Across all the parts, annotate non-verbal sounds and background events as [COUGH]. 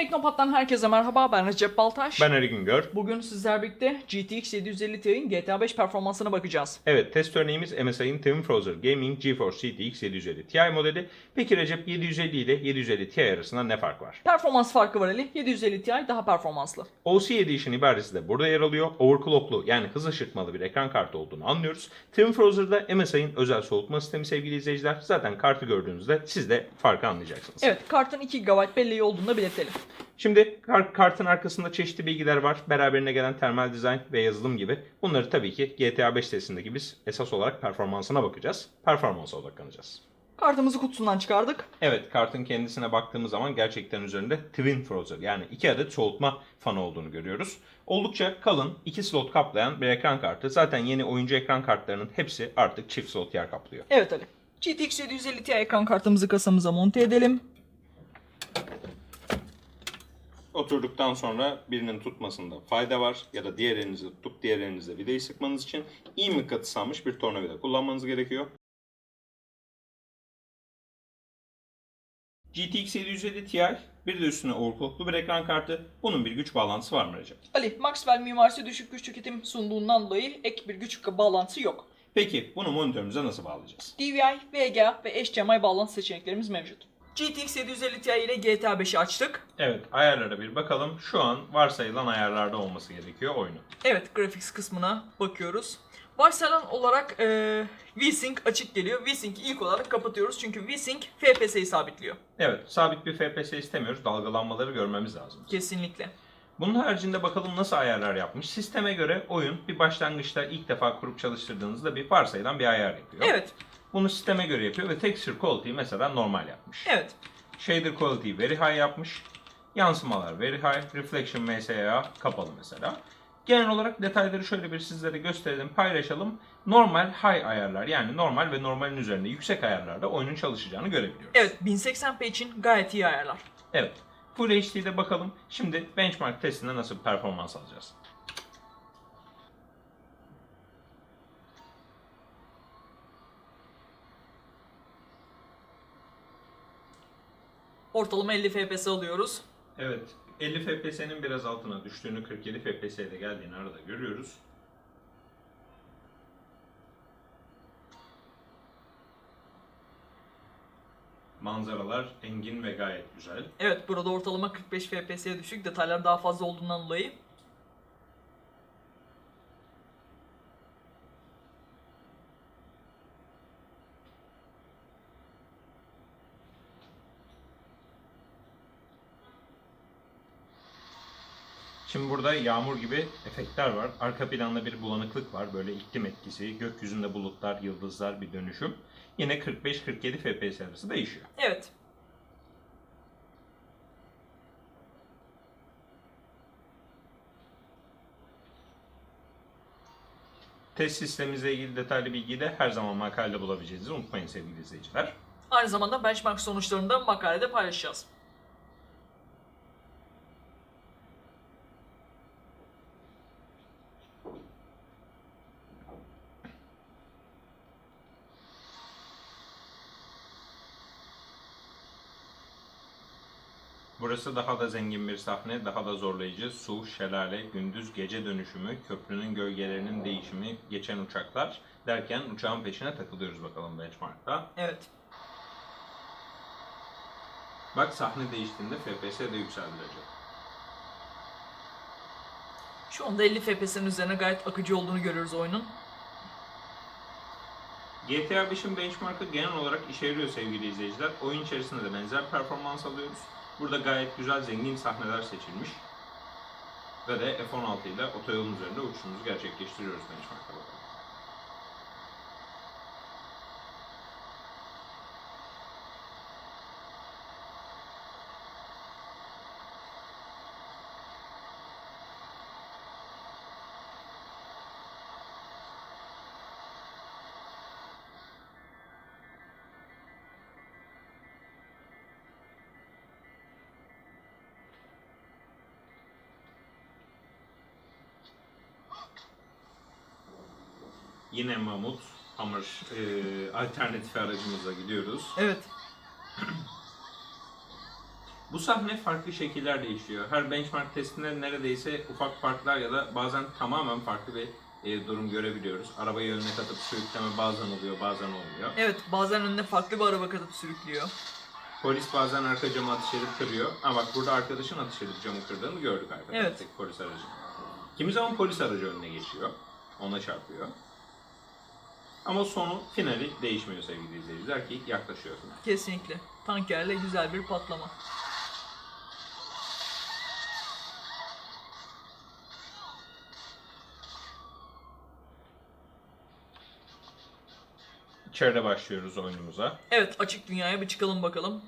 Teknopat'tan herkese merhaba ben Recep Baltaş. Ben Ali Güngör. Bugün sizler birlikte GTX 750 Ti'nin GTA 5 performansına bakacağız. Evet test örneğimiz MSI'nin Twin Frozer Gaming GeForce GTX 750 Ti modeli. Peki Recep 750 ile 750 Ti arasında ne fark var? Performans farkı var Ali. 750 Ti daha performanslı. OC Edition ibaresi de burada yer alıyor. Overclocklu yani hız ışıtmalı bir ekran kartı olduğunu anlıyoruz. Twin Frozer'da MSI'nin özel soğutma sistemi sevgili izleyiciler. Zaten kartı gördüğünüzde siz de farkı anlayacaksınız. Evet kartın 2 GB belleği olduğunu da belirtelim. Şimdi kar- kartın arkasında çeşitli bilgiler var. Beraberine gelen termal dizayn ve yazılım gibi. Bunları tabii ki GTA 5 testindeki biz esas olarak performansına bakacağız. Performansa odaklanacağız. Kartımızı kutusundan çıkardık. Evet kartın kendisine baktığımız zaman gerçekten üzerinde Twin Frozer yani iki adet soğutma fanı olduğunu görüyoruz. Oldukça kalın iki slot kaplayan bir ekran kartı. Zaten yeni oyuncu ekran kartlarının hepsi artık çift slot yer kaplıyor. Evet Ali. GTX 750 Ti ekran kartımızı kasamıza monte edelim. Oturduktan sonra birinin tutmasında fayda var ya da diğer elinizi tutup diğer elinizle vidayı sıkmanız için iyi mıknatıslanmış bir tornavida kullanmanız gerekiyor. GTX 750 Ti bir de üstüne overclocklu bir ekran kartı. Bunun bir güç bağlantısı var mı Recep? Ali, Maxwell mimarisi düşük güç tüketim sunduğundan dolayı ek bir güç bağlantısı yok. Peki bunu monitörümüze nasıl bağlayacağız? DVI, VGA ve HDMI bağlantı seçeneklerimiz mevcut. GTX 750 Ti ile GTA 5'i açtık. Evet ayarlara bir bakalım. Şu an varsayılan ayarlarda olması gerekiyor oyunun. Evet, graphics kısmına bakıyoruz. Varsayılan olarak e, VSync açık geliyor. VSync'i ilk olarak kapatıyoruz çünkü VSync FPS'yi sabitliyor. Evet sabit bir FPS istemiyoruz. Dalgalanmaları görmemiz lazım. Kesinlikle. Bunun haricinde bakalım nasıl ayarlar yapmış. Sisteme göre oyun bir başlangıçta ilk defa kurup çalıştırdığınızda bir varsayılan bir ayar yapıyor. Evet, Bunu sisteme göre yapıyor ve texture quality mesela normal yapmış. evet. Shader quality very high yapmış. Yansımalar very high. Reflection MSA kapalı mesela. Genel olarak detayları şöyle bir sizlere gösterelim, paylaşalım. Normal high ayarlar yani normal ve normalin üzerinde yüksek ayarlarda oyunun çalışacağını görebiliyoruz. Evet, 1080p için gayet iyi ayarlar. Evet. Full HD'de bakalım. Şimdi benchmark testinde nasıl performans alacağız? Ortalama 50 FPS alıyoruz. Evet. 50 FPS'nin biraz altına düştüğünü 47 FPS'ye de geldiğini arada görüyoruz. Manzaralar engin ve gayet güzel. Evet, burada ortalama 45 FPS'ye düşük. Detaylar daha fazla olduğundan dolayı. Şimdi burada yağmur gibi efektler var. Arka planda bir bulanıklık var. Böyle iklim etkisi, gökyüzünde bulutlar, yıldızlar bir dönüşüm. Yine 45-47 FPS arası değişiyor. Evet. Test sistemimizle ilgili detaylı bilgiyi de her zaman makalede bulabileceğinizi unutmayın sevgili izleyiciler. Aynı zamanda benchmark sonuçlarını da makalede paylaşacağız. Burası daha da zengin bir sahne, daha da zorlayıcı. Su, şelale, gündüz gece dönüşümü, köprünün gölgelerinin değişimi, geçen uçaklar derken uçağın peşine takılıyoruz bakalım benchmarkta. Evet. Bak sahne değiştiğinde FPS de yükseldi Recep. Şu anda 50 FPS'nin üzerine gayet akıcı olduğunu görüyoruz oyunun. GTA 5'in benchmarkı genel olarak işe yarıyor sevgili izleyiciler. Oyun içerisinde de benzer performans alıyoruz. Burada gayet güzel zengin sahneler seçilmiş. Ve de F-16 ile otoyolun üzerinde uçuşumuzu gerçekleştiriyoruz benchmarkta bakalım. Yine Mamut, Hammer e, alternatif aracımızla gidiyoruz. Evet. Bu sahne farklı şekillerde işliyor. Her benchmark testinde neredeyse ufak farklar ya da bazen tamamen farklı bir e, durum görebiliyoruz. Arabayı önüne katıp sürükleme bazen oluyor, bazen olmuyor. Evet bazen önüne farklı bir araba katıp sürüklüyor. Polis bazen arka camı ateş edip kırıyor. Ama bak burada arkadaşın ateş edip camı kırdığını gördük arka Evet. polis aracı. Kimi zaman polis aracı önüne geçiyor. Ona çarpıyor. Ama sonu, finali değişmiyor sevgili izleyiciler ki yaklaşıyor final. Kesinlikle. Tankerle güzel bir patlama. İçeride başlıyoruz oyunumuza. Evet açık dünyaya bir çıkalım bakalım.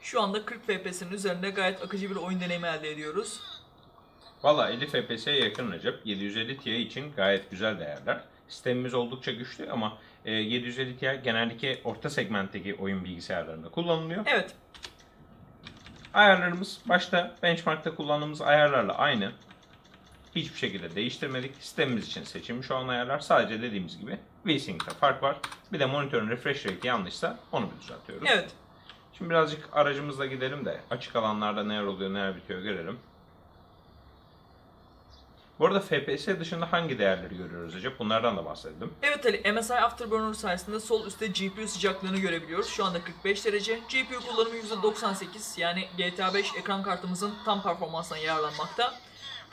Şu anda 40 FPS'nin üzerinde gayet akıcı bir oyun deneyimi elde ediyoruz. Valla 50 FPS'ye yakın Recep. 750 Ti için gayet güzel değerler. Sistemimiz oldukça güçlü ama e, 750 Ti genellikle orta segmentteki oyun bilgisayarlarında kullanılıyor. Evet Ayarlarımız başta benchmarkta kullandığımız ayarlarla aynı. Hiçbir şekilde değiştirmedik. Sistemimiz için seçilmiş olan ayarlar sadece dediğimiz gibi VSync'ta fark var. Bir de monitörün refresh rate yanlışsa onu bir düzeltiyoruz. evet. Şimdi birazcık aracımızla gidelim de açık alanlarda neler oluyor neler bitiyor görelim. Bu arada FPS dışında hangi değerleri görüyoruz Recep? Bunlardan da bahsedelim. Evet Ali, MSI Afterburner sayesinde sol üstte GPU sıcaklığını görebiliyoruz. Şu anda 45 derece. GPU kullanımı %98 yani GTA 5 ekran kartımızın tam performansından yararlanmakta.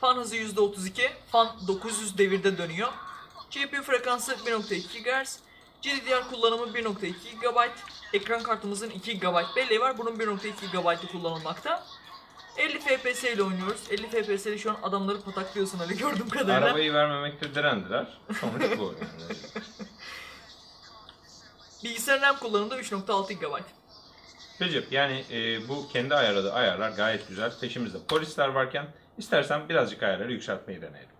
Fan hızı %32, fan 900 devirde dönüyor. GPU frekansı 1.2 GHz. GDDR kullanımı 1.2 GB. Ekran kartımızın 2 GB belleği var. Bunun 1.2 GB'ı kullanılmakta. 50 FPS ile oynuyoruz. 50 FPS ile şu an adamları pataklıyorsun Ali gördüğüm kadarıyla. Arabayı vermemekte direndiler. Sonuç bu. Yani. [LAUGHS] Bilgisayar RAM kullanımı da 3.6 GB. Recep yani e, bu kendi ayarladığı ayarlar gayet güzel. Peşimizde polisler varken istersen birazcık ayarları yükseltmeyi deneyelim.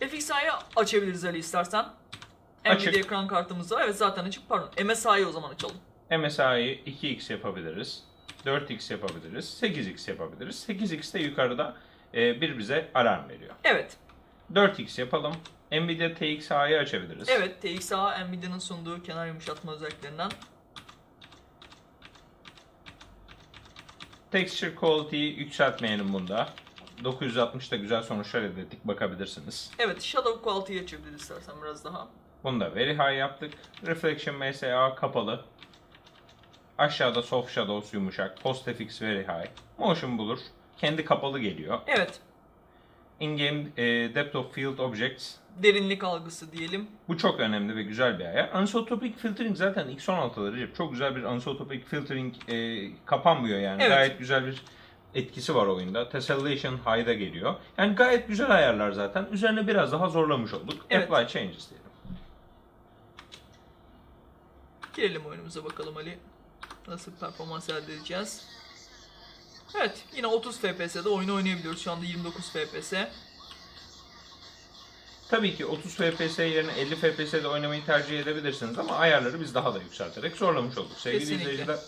FXI'yi açabiliriz Ali istersen. Açık. Nvidia ekran kartımız var. Evet zaten açık pardon. MSI'yi o zaman açalım. MSI'yi 2x yapabiliriz. 4x yapabiliriz. 8x yapabiliriz. 8x de yukarıda e, bir bize alarm veriyor. Evet. 4x yapalım. Nvidia TXA'yı açabiliriz. Evet TXA Nvidia'nın sunduğu kenar yumuşatma özelliklerinden. Texture Quality'yi yükseltmeyelim bunda. 960'da güzel sonuçlar elde ettik. Bakabilirsiniz. Evet Shadow Quality'yi açabiliriz istersen biraz daha. Bunu da Very High yaptık. Reflection MSA kapalı. Aşağıda Soft Shadows yumuşak. Post FX Very High. Motion Blur. Kendi kapalı geliyor. Evet. In-game e, Depth of Field Objects. Derinlik algısı diyelim. Bu çok önemli ve güzel bir ayar. Anisotropic Filtering zaten X16'ları Recep. Çok güzel bir anisotropic filtering e, kapanmıyor yani. Evet. Gayet güzel bir etkisi var oyunda. Tessellation High'da geliyor. Yani gayet güzel ayarlar zaten. Üzerine biraz daha zorlamış olduk. Evet. Apply Changes diyelim. Girelim oyunumuza bakalım Ali. Nasıl performans elde edeceğiz. Evet yine 30 FPS'de oyunu oynayabiliyoruz. Şu anda 29 FPS. Tabii ki 30 FPS yerine 50 FPS'de oynamayı tercih edebilirsiniz ama ayarları biz daha da yükselterek zorlamuş olduk. Sevgili Kesinlikle. izleyiciler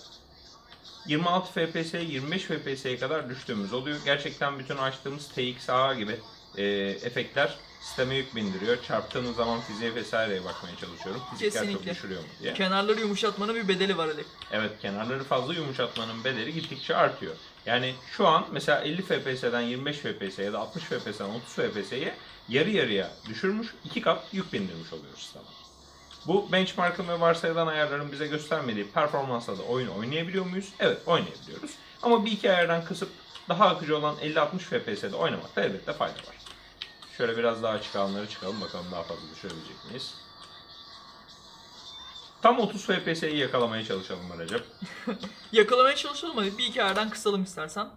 26 FPS, 25 FPS'ye kadar düştüğümüz oluyor. Gerçekten bütün açtığımız TXA gibi e, efektler sisteme yük bindiriyor. Çarptığınız zaman fiziğe vesaireye bakmaya çalışıyorum. Fizikler çok Kesinlikle. düşürüyor mu diye. Kenarları yumuşatmanın bir bedeli var Ali. Evet kenarları fazla yumuşatmanın bedeli gittikçe artıyor. Yani şu an mesela 50 FPS'den 25 FPS ya da 60 FPS'den 30 FPS'ye yarı yarıya düşürmüş, iki kat yük bindirmiş oluyoruz sisteme. Bu benchmark'ın ve varsayılan ayarların bize göstermediği performansla da oyun oynayabiliyor muyuz? Evet oynayabiliyoruz. Ama bir iki ayardan kısıp daha akıcı olan 50-60 FPS'de oynamakta elbette fayda var. Şöyle biraz daha açık alanlara çıkalım bakalım daha fazla düşürebilecek miyiz? Tam 30 FPS'yi yakalamaya çalışalım mı Recep. [LAUGHS] Yakalamaya çalışalım hadi. Bir iki ayardan kısalım istersen.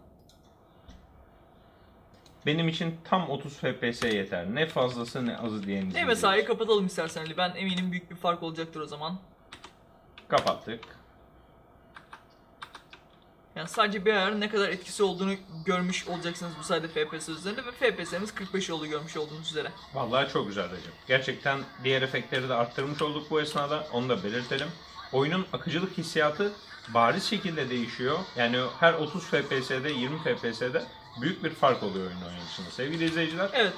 Benim için tam 30 FPS yeter. Ne fazlası ne azı diyen Ne mesaiyi kapatalım istersen Ali. Ben eminim büyük bir fark olacaktır o zaman. Kapattık. Yani sadece bir ayarın ne kadar etkisi olduğunu görmüş olacaksınız bu sayede FPS üzerinde ve FPS'imiz 45 oldu görmüş olduğunuz üzere. Vallahi çok güzel Recep. Gerçekten diğer efektleri de arttırmış olduk bu esnada. Onu da belirtelim. Oyunun akıcılık hissiyatı bariz şekilde değişiyor. Yani her 30 FPS'de 20 FPS'de büyük bir fark oluyor oyun oynayışında sevgili izleyiciler. Evet.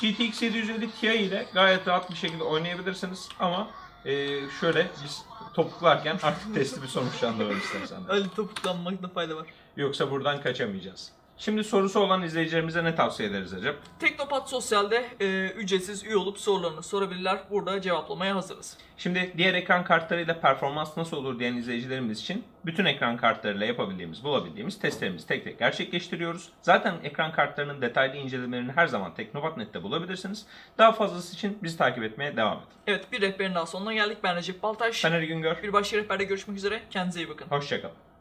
GTX 750 Ti ile gayet rahat bir şekilde oynayabilirsiniz ama e, şöyle biz topuklarken artık testi bir sonuçlandıralım istersen. Öyle topuklanmakta fayda var. Yoksa buradan kaçamayacağız. Şimdi sorusu olan izleyicilerimize ne tavsiye ederiz Recep? Teknopat Sosyal'de e, ücretsiz üye olup sorularını sorabilirler. Burada cevaplamaya hazırız. Şimdi diğer ekran kartlarıyla performans nasıl olur diyen izleyicilerimiz için bütün ekran kartlarıyla yapabildiğimiz, bulabildiğimiz testlerimizi tek tek gerçekleştiriyoruz. Zaten ekran kartlarının detaylı incelemelerini her zaman Teknopat.net'te bulabilirsiniz. Daha fazlası için bizi takip etmeye devam edin. Evet bir rehberin daha sonuna geldik. Ben Recep Baltaş. Ben Ali Güngör. Bir başka rehberde görüşmek üzere. Kendinize iyi bakın. Hoşçakalın.